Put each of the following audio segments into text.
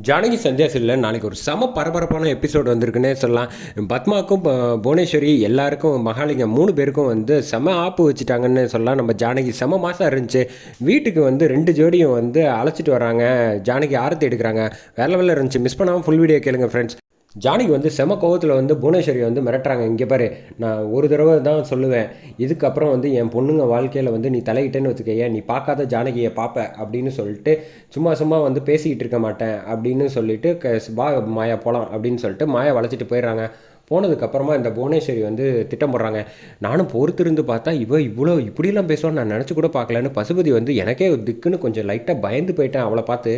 ஜானகி சந்தியா சீரியலில் நாளைக்கு ஒரு செம பரபரப்பான எபிசோடு வந்திருக்குன்னே சொல்லலாம். பத்மாவுக்கும் புவனேஸ்வரி எல்லாருக்கும் மகாலிங்கம் மூணு பேருக்கும் வந்து செம ஆப்பு வச்சுட்டாங்கன்னு சொல்லலாம். நம்ம ஜானகி செம மாதம் இருந்துச்சு. வீட்டுக்கு வந்து ரெண்டு ஜோடியும் வந்து அழைச்சிட்டு வராங்க ஜானகி ஆரத்தி எடுக்கிறாங்க. வேற வேலை இருந்துச்சு. மிஸ் பண்ணாமல் ஃபுல் வீடியோ கேளுங்க ஃப்ரெண்ட்ஸ் ஜானகி வந்து செம கோவத்தில் வந்து புவனேஸ்வரி வந்து மிரட்டுறாங்க. இங்கே பாரு நான் ஒரு தடவை தான் சொல்லுவேன் இதுக்கப்புறம் வந்து என் பொண்ணுங்க வாழ்க்கையில் வந்து நீ தலையிட்டேன்னு வச்சுக்கைய நீ பார்க்காத ஜானகியை பார்ப்ப அப்படின்னு சொல்லிட்டு சும்மா சும்மா வந்து பேசிக்கிட்டு இருக்க மாட்டேன் அப்படின்னு சொல்லிட்டு க வா மாயா போகலாம் அப்படின்னு சொல்லிட்டு மாயா வளைச்சிட்டு போயிடுறாங்க. போனதுக்கப்புறமா இந்த புவனேஸ்வரி வந்து திட்டம் போடுறாங்க. நானும் பொறுத்திருந்து பார்த்தா இவ இவ்வளோ இப்படிலாம் பேசுவான்னு நான் நினச்சி கூட பார்க்கலன்னு பசுபதி வந்து எனக்கே திக்குன்னு கொஞ்சம் லைட்டாக பயந்து போயிட்டேன் அவளை பார்த்து.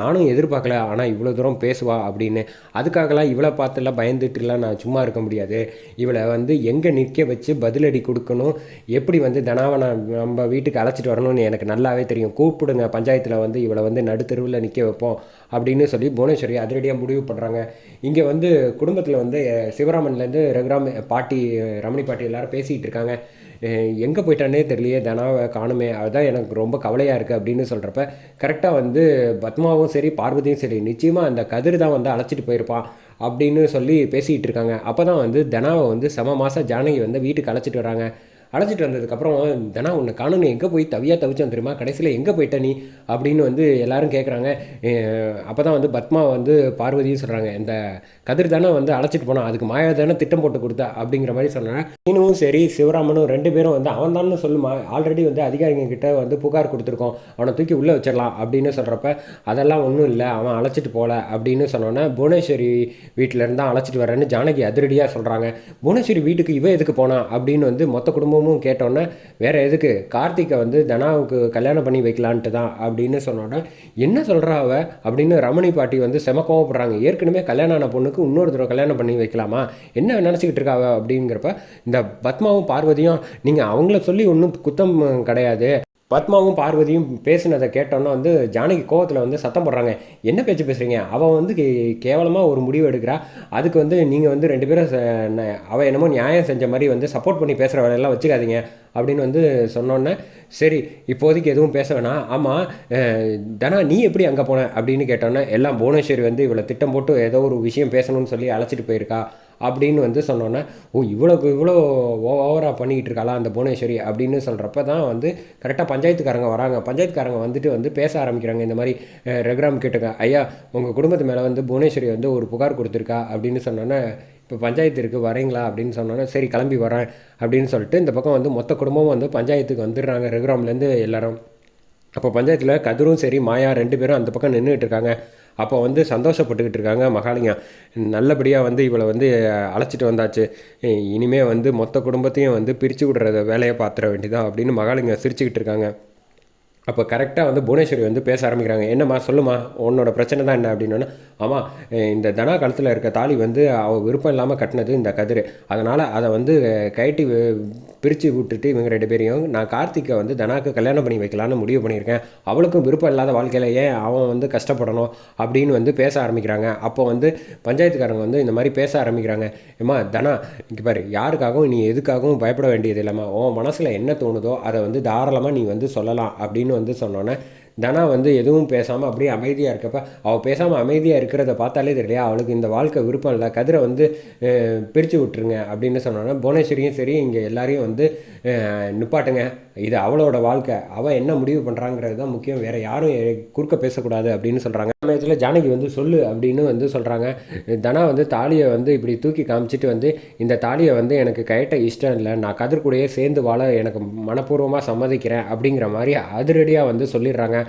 நானும் எதிர்பார்க்கல ஆனால் இவ்வளோ தூரம் பேசுவா அப்படின்னு. அதுக்காகலாம் இவளை பார்த்துலாம் பயந்துட்டுலாம் நான் சும்மா இருக்க முடியாது. இவளை வந்து எங்கே நிற்க வச்சு பதிலடி கொடுக்கணும். எப்படி வந்து தனாவனை நம்ம வீட்டுக்கு அழைச்சிட்டு வரணும்னு எனக்கு நல்லாவே தெரியும். கூப்பிடுங்க பஞ்சாயத்தில் வந்து இவளை வந்து நடுத்தெருவில் நிற்க வைப்போம் அப்படின்னு சொல்லி புவனேஸ்வரி அதிரடியாக முடிவு பண்ணுறாங்க இங்கே வந்து குடும்பத்தில் வந்து சிவராமன்லேருந்து ரகுராம் பாட்டி ரமணி பாட்டி எல்லாரும் பேசிகிட்டு இருக்காங்க. எங்கே போயிட்டானே தெரியலையே தனாவை காணுமே அதுதான் எனக்கு ரொம்ப கவலையாக இருக்குது அப்படின்னு சொல்கிறப்ப கரெக்டாக வந்து பத்மாவும் சரி பார்வதியும் சரி நிச்சயமாக அந்த கதிர் தான் வந்து அழைச்சிட்டு போயிருப்பான் அப்படின்னு சொல்லி பேசிகிட்டு இருக்காங்க. அப்போ தான் வந்து தனாவை வந்து சம மாதம் ஜானகி வந்து வீட்டுக்கு அழைச்சிட்டு வராங்க. அழைச்சிட்டு வந்ததுக்கப்புறம் தனா உன்னை காணும் எங்கே போய் தவியாக தவிச்சோம் தெரியுமா? கடைசியில் எங்கே போயிட்ட நீ? அப்படின்னு வந்து எல்லாரும் கேட்குறாங்க அப்போ தான் வந்து பத்மா வந்து பார்வதியும் சொல்கிறாங்க இந்த கதிர் தானே வந்து அழைச்சிட்டு போனான். அதுக்கு மாயா தானே திட்டம் போட்டு கொடுத்தா அப்படிங்கிற மாதிரி சொன்னேன் நீனும் சரி சிவராமனும் ரெண்டு பேரும் வந்து அவன் தானே சொல்லுமா. ஆல்ரெடி வந்து அதிகாரிங்க கிட்ட வந்து புகார் கொடுத்துருக்கோம். அவனை தூக்கி உள்ளே வச்சிடலாம் அப்படின்னு சொல்கிறப்ப அதெல்லாம் ஒன்றும் இல்லை அவன் அழைச்சிட்டு போகல அப்படின்னு சொன்னோன்னே புவனேஸ்வரி வீட்டிலேருந்து தான் அழைச்சிட்டு வரேன்னு ஜானகி அதிரடியாக சொல்கிறாங்க புவனேஸ்வரி வீட்டுக்கு இவன் எதுக்கு போனான் அப்படின்னு வந்து மொத்த குடும்பமும் கேட்டோன்னே வேற எதுக்கு? கார்த்திகை வந்து தனாவுக்கு கல்யாணம் பண்ணி வைக்கலான்ட்டு தான் அப்படின்னு சொன்னோன்னே என்ன சொல்கிறா அவ? அப்படின்னு ரமணி பாட்டி வந்து செம கோவப்படுறாங்க. ஏற்கனவே கல்யாணம் ஆன பொண்ணுக்கு இன்னொரு தடவை கல்யாணம் பண்ணி வைக்கலாமா? என்ன நினச்சிக்கிட்டு இருக்காவ அப்படிங்கிறப்ப இந்த பத்மாவும் பார்வதியும் நீங்கள் அவங்கள சொல்லி ஒன்றும் குத்தம் கிடையாது. பத்மாவும் பார்வதியும் பேசினதை கேட்டோன்னா வந்து ஜானகி கோவத்தில் வந்து சத்தம் போடுறாங்க. என்ன பேச்சு பேசுகிறீங்க அவள் வந்து கே- கேவலமாக ஒரு முடிவு எடுக்கிறா. அதுக்கு வந்து நீங்கள் வந்து ரெண்டு பேரும் அவள் என்னமோ நியாயம் செஞ்ச மாதிரி வந்து சப்போர்ட் பண்ணி பேசுகிற வேலையெல்லாம் வச்சுக்காதீங்க. அப்படின்னு வந்து சொன்னோன்னே சரி இப்போதைக்கு எதுவும் பேச வேணாம். ஆமாம் தனா நீ எப்படி அங்கே போன? அப்படின்னு கேட்டோன்னே எல்லாம் புவனேஸ்வரி வந்து இவளை திட்டம் போட்டு ஏதோ ஒரு விஷயம் பேசணும்னு சொல்லி அழைச்சிட்டு போயிருக்கா. அப்படின்னு வந்து சொன்னோன்னே ஓ இவ்வளோக்கு இவ்வளோ ஓவராக பண்ணிக்கிட்டு இருக்காளா அந்த புவனேஸ்வரி? அப்படின்னு சொல்கிறப்ப தான் வந்து கரெக்டாக பஞ்சாயத்துக்காரங்க வராங்க. பஞ்சாயத்துக்காரங்க வந்துட்டு வந்து பேச ஆரம்பிக்கிறாங்க. இந்த மாதிரி ரெகுராம் ரகுராம் கேட்டுங்க ஐயா உங்கள் குடும்பத்து மேலே வந்து புவனேஸ்வரி வந்து ஒரு புகார் கொடுத்துருக்கா? அப்படின்னு சொன்னோன்னே இப்போ பஞ்சாயத்து இருக்குது வரீங்களா? அப்படின்னு சொன்னோன்னே சரி கிளம்பி வரேன். அப்படின்னு சொல்லிட்டு இந்த பக்கம் வந்து மொத்த குடும்பமும் வந்து பஞ்சாயத்துக்கு வந்துடுறாங்க. ரகுராம்லேருந்து எல்லாரும். அப்போ பஞ்சாயத்தில் கதிரும் சரி மாயா ரெண்டு பேரும் அந்த பக்கம் நின்றுட்டு இருக்காங்க. அப்போ வந்து சந்தோஷப்பட்டுக்கிட்டு இருக்காங்க மகாலிங்கம். நல்லபடியாக வந்து இவளை வந்து அழைச்சிட்டு வந்தாச்சு. இனிமேல் வந்து மொத்த குடும்பத்தையும் வந்து பிரித்து விடுற வேலையை பார்த்துட வேண்டியதா அப்படின்னு மகாலிங்கம் சிரிச்சுக்கிட்டு இருக்காங்க. அப்போ கரெக்டாக வந்து புவனேஸ்வரி வந்து பேச ஆரம்பிக்கிறாங்க. என்னம்மா சொல்லுமா உன்னோட பிரச்சனை தான் என்ன அப்படின்னோன்னா ஆமாம் இந்த தனா கழுத்தில் இருக்க தாலி வந்து அவள் விருப்பம் இல்லாமல் கட்டினது இந்த கதிர். அதனால் அதை வந்து கைட்டி பிரித்து விட்டுட்டு இவங்க ரெண்டு பேரையும் நான் கார்த்திகை வந்து தனாக்கு கல்யாணம் பண்ணி வைக்கலான்னு முடிவு பண்ணியிருக்கேன். அவளுக்கும் விருப்பம் இல்லாத வாழ்க்கையில் ஏன் அவன் வந்து கஷ்டப்படணும் அப்படின்னு வந்து பேச ஆரம்பிக்கிறாங்க. அப்போ வந்து பஞ்சாயத்துக்காரங்க வந்து இந்த மாதிரி பேச ஆரம்பிக்கிறாங்க. ஏம்மா தனா இங்கே பாரு யாருக்காகவும் நீ எதுக்காகவும் பயப்பட வேண்டியது இல்லைம்மா உன் மனசில் என்ன தோணுதோ அதை வந்து தாராளமாக நீ வந்து சொல்லலாம் அப்படின்னு வந்து சொன்னோன்னே தனா வந்து எதுவும் பேசாமல் அப்படியே அமைதியாக இருக்கப்ப அவள் பேசாமல் அமைதியாக இருக்கிறத பார்த்தாலே தெரியலையா? அவளுக்கு இந்த வாழ்க்கை விருப்பம் இல்லை. கதிரை வந்து பிரித்து விட்டுருங்க அப்படின்னு சொன்னோன்னா புவனேஸ்வரியும் சரி இங்கே எல்லாரையும் வந்து நிப்பாட்டுங்க. இது அவளோட வாழ்க்கை. அவள் என்ன முடிவு பண்ணுறாங்கிறது தான் முக்கியம். வேறு யாரும் குறுக்க பேசக்கூடாது அப்படின்னு சொல்கிறாங்க சமயத்தில் ஜானகி வந்து சொல்லு அப்படின்னு வந்து சொல்கிறாங்க தனா வந்து தாலியை வந்து இப்படி தூக்கி காமிச்சிட்டு வந்து இந்த தாலியை வந்து எனக்கு கயட்ட இஷ்டம் இல்லை. நான் கதிர் கூடயே சேர்ந்து வாழ எனக்கு மனப்பூர்வமாக சம்மதிக்கிறேன் அப்படிங்கிற மாதிரி அதிரடியாக வந்து சொல்லிடுறாங்க.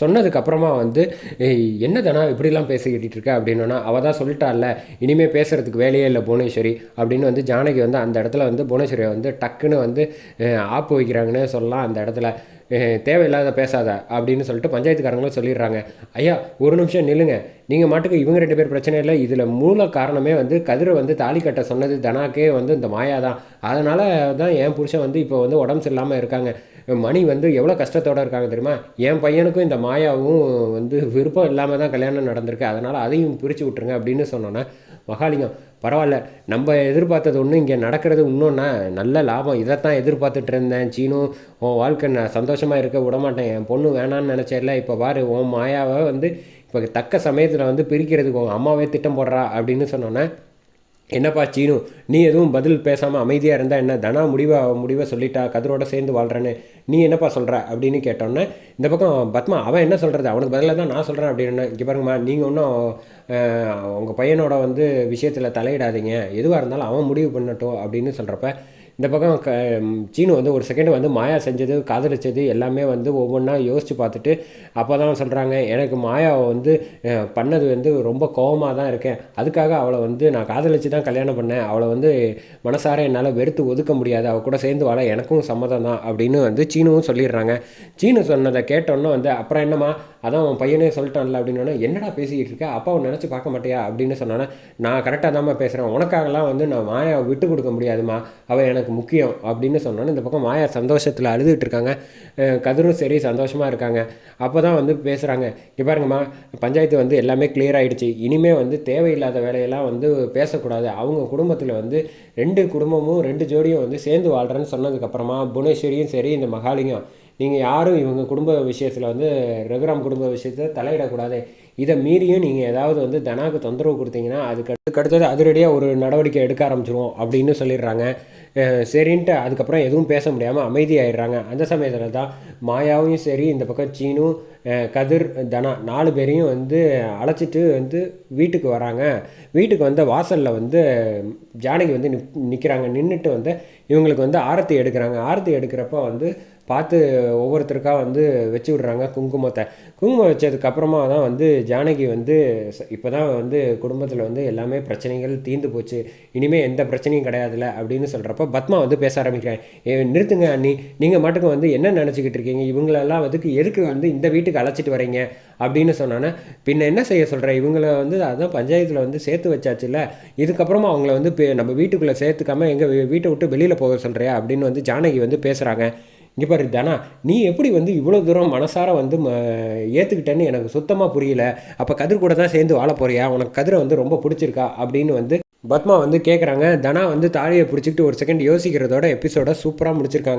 சொன்னதுக்கப்புறமா வந்து என்ன தானா இப்படிலாம் பேசிக்கிட்டு இருக்க அப்படின்னா அவள் தான் சொல்லிட்டால இனிமேல் பேசுகிறதுக்கு வேலையே இல்லை புவனேஸ்வரி. அப்படின்னு வந்து ஜானகி வந்து அந்த இடத்துல வந்து புவனேஸ்வரியை வந்து டக்குன்னு வந்து ஆப்பு வைக்கிறாங்கன்னே சொல்லலாம் அந்த இடத்துல. தேவையில்லாத பேசாத. அப்படின்னு சொல்லிட்டு பஞ்சாயத்துக்காரங்களும் சொல்லிடுறாங்க. ஐயா ஒரு நிமிஷம் நில்லுங்க. நீங்கள் மாட்டுக்கு இவங்க ரெண்டு பேர் பிரச்சனை இல்லை. இதில் மூல காரணமே வந்து கதிரை வந்து தாலி கட்ட சொன்னது தனாக்கே வந்து இந்த மாயா தான். அதனால தான் என் புருஷன் வந்து இப்போ வந்து உடம்பு சரியில்லாமல் இருக்காங்க. மணி வந்து எவ்வளோ கஷ்டத்தோடு இருக்காங்க தெரியுமா? என் பையனுக்கும் இந்த மாயாவும் வந்து விருப்பம் இல்லாமல் தான் கல்யாணம் நடந்திருக்கு. அதனால் அதையும் பிரித்து விட்ருங்க அப்படின்னு சொன்னோன்னே மகாலிங்கம் பரவாயில்ல நம்ம எதிர்பார்த்தது ஒன்று இங்கே நடக்கிறது இன்னொன்னா நல்ல லாபம். இதைத்தான் எதிர்பார்த்துட்டு இருந்தேன். சீனும் உன் வாழ்க்கை நான் சந்தோஷமாக இருக்க விட மாட்டேன் என் பொண்ணு வேணான்னு நினச்சேன்ல இப்போ பாரு உன் மாயாவை வந்து இப்போ தக்க சமயத்தில் வந்து பிரிக்கிறதுக்கு உன் அம்மாவே திட்டம் போடுறா அப்படின்னு சொன்னோன்னே என்னப்பா சீனு நீ எதுவும் பதில் பேசாமல் அமைதியாக இருந்தால் என்ன? தனா முடிவை முடிவை சொல்லிட்டா கதிரோட சேர்ந்து வாழ்கிறேன்னு நீ என்னப்பா சொல்கிற அப்படின்னு கேட்டோன்னே இந்த பக்கம் பத்மா அவன் என்ன சொல்கிறது அவனுக்கு பதிலாக தான் நான் சொல்கிறேன் அப்படின்னு. இங்கே பாருங்கம்மா நீங்கள் ஒன்றும் உங்கள் பையனோட வந்து விஷயத்தில் தலையிடாதீங்க. எதுவாக இருந்தாலும் அவன் முடிவு பண்ணட்டும் அப்படின்னு சொல்கிறப்ப இந்த பக்கம் க சீனு வந்து ஒரு செகண்ட் வந்து மாயா செஞ்சது காதலிச்சது எல்லாமே வந்து ஒவ்வொன்றா யோசித்து பார்த்துட்டு அப்போ தான் சொல்கிறாங்க எனக்கு மாயாவை வந்து பண்ணது வந்து ரொம்ப கோவமாக தான் இருக்கேன். அதுக்காக அவளை வந்து நான் காதலிச்சு தான் கல்யாணம் பண்ணேன். அவளை வந்து மனசார என்னால் வெறுத்து ஒதுக்க முடியாது. அவள் கூட சேர்ந்து வாழ எனக்கும் சம்மதம் தான் அப்படின்னு வந்து சீனுவும் சொல்லிடுறாங்க. சீனு சொன்னதை கேட்டோன்னே வந்து அப்புறம் என்னம்மா அதான் அவன் பையனே சொல்லிட்டான்ல அப்படின்னு என்னடா பேசிக்கிட்டு இருக்க? அப்பாவை நினச்சி பார்க்க மாட்டியா? அப்படின்னு சொன்னானே நான் கரெக்டாக தான்மா பேசுகிறேன் உனக்காகலாம் வந்து நான் மாயாவை விட்டு கொடுக்க முடியாதும்மா. அவள் எனக்கு முக்கியம். அப்படின்னு சொன்னானே இந்த பக்கம் மாயா சந்தோஷத்தில் அழுதுகிட்டு இருக்காங்க. கதிரும் சரி சந்தோஷமாக இருக்காங்க. அப்போ தான் வந்து பேசுகிறாங்க இப்போ பாருங்கம்மா பஞ்சாயத்து வந்து எல்லாமே கிளியர் ஆகிடுச்சு இனிமேல் வந்து தேவையில்லாத வேலையெல்லாம் வந்து பேசக்கூடாது. அவங்க குடும்பத்தில் வந்து ரெண்டு குடும்பமும் ரெண்டு ஜோடியும் வந்து சேர்ந்து வாழ்கிறேன்னு சொன்னதுக்கப்புறமா புவனேஸ்வரியும் சரி இந்த மகாலிங்கம் நீங்கள் யாரும் இவங்க குடும்ப விஷயத்தில் வந்து ரகுராம் குடும்ப விஷயத்தில் தலையிடக்கூடாது. இதை மீறியும் நீங்கள் ஏதாவது வந்து தனாக்கு தொந்தரவு கொடுத்தீங்கன்னா அதுக்கு அதுக்கு அடுத்தது அதிரடியாக ஒரு நடவடிக்கை எடுக்க ஆரம்பிச்சிருவோம் அப்படின்னு சொல்லிடுறாங்க. சரின்ட்டு அதுக்கப்புறம் எதுவும் பேச முடியாமல் அமைதியாயிடுறாங்க. அந்த சமயத்தில் தான் மாயாவும் சரி இந்த பக்கம் சீனு கதிர் தனா நாலு பேரையும் வந்து அழைச்சிட்டு வந்து வீட்டுக்கு வராங்க. வீட்டுக்கு வந்த வாசலில் வந்து ஜானகி வந்து நிக் நிற்கிறாங்க நின்றுட்டு வந்து இவங்களுக்கு வந்து ஆரத்தி எடுக்கிறாங்க. ஆரத்தி எடுக்கிறப்ப வந்து பார்த்து ஒவ்வொருத்தருக்காக வந்து வச்சு விடுறாங்க குங்குமத்தை. குங்குமம் வச்சதுக்கப்புறமா தான் வந்து ஜானகி வந்து இப்போ தான் வந்து குடும்பத்தில் வந்து எல்லாமே பிரச்சனைகள் தீர்ந்து போச்சு. இனிமேல் எந்த பிரச்சனையும் கிடையாதுல்ல அப்படின்னு சொல்கிறப்ப பத்மா வந்து பேச ஆரம்பிக்கிறேன் நிறுத்துங்க அண்ணி. நீங்கள் மட்டுக்கு வந்து என்ன நினச்சிக்கிட்டு இருக்கீங்க? இவங்களெல்லாம் வந்துக்கு எதுக்கு வந்து இந்த வீட்டுக்கு அழைச்சிட்டு வரீங்க? அப்படின்னு சொன்னோன்னே பின்ன என்ன செய்ய சொல்கிறேன் இவங்கள வந்து அதான் பஞ்சாயத்தில் வந்து சேர்த்து வச்சாச்சுல்ல இதுக்கப்புறமா அவங்கள வந்து பே- நம்ம வீட்டுக்குள்ளே சேர்த்துக்காம எங்கள் வீட்டை விட்டு வெளியில் போக சொல்கிறியா அப்படின்னு வந்து ஜானகி வந்து பேசுகிறாங்க இங்கே பாரு தனா நீ எப்படி வந்து இவ்வளோ தூரம் மனசார வந்து ஏற்றுக்கிட்டேன்னு எனக்கு சுத்தமாக புரியல. அப்போ கதிர் கூட தான் சேர்ந்து வாழ போறியா? உனக்கு கதிரை வந்து ரொம்ப பிடிச்சிருக்கா? அப்படின்னு வந்து பத்மா வந்து கேட்குறாங்க தனா வந்து தாலியை பிடிச்சிக்கிட்டு ஒரு செகண்ட் யோசிக்கிறதோட எபிசோட சூப்பராக முடிச்சிருக்காங்க.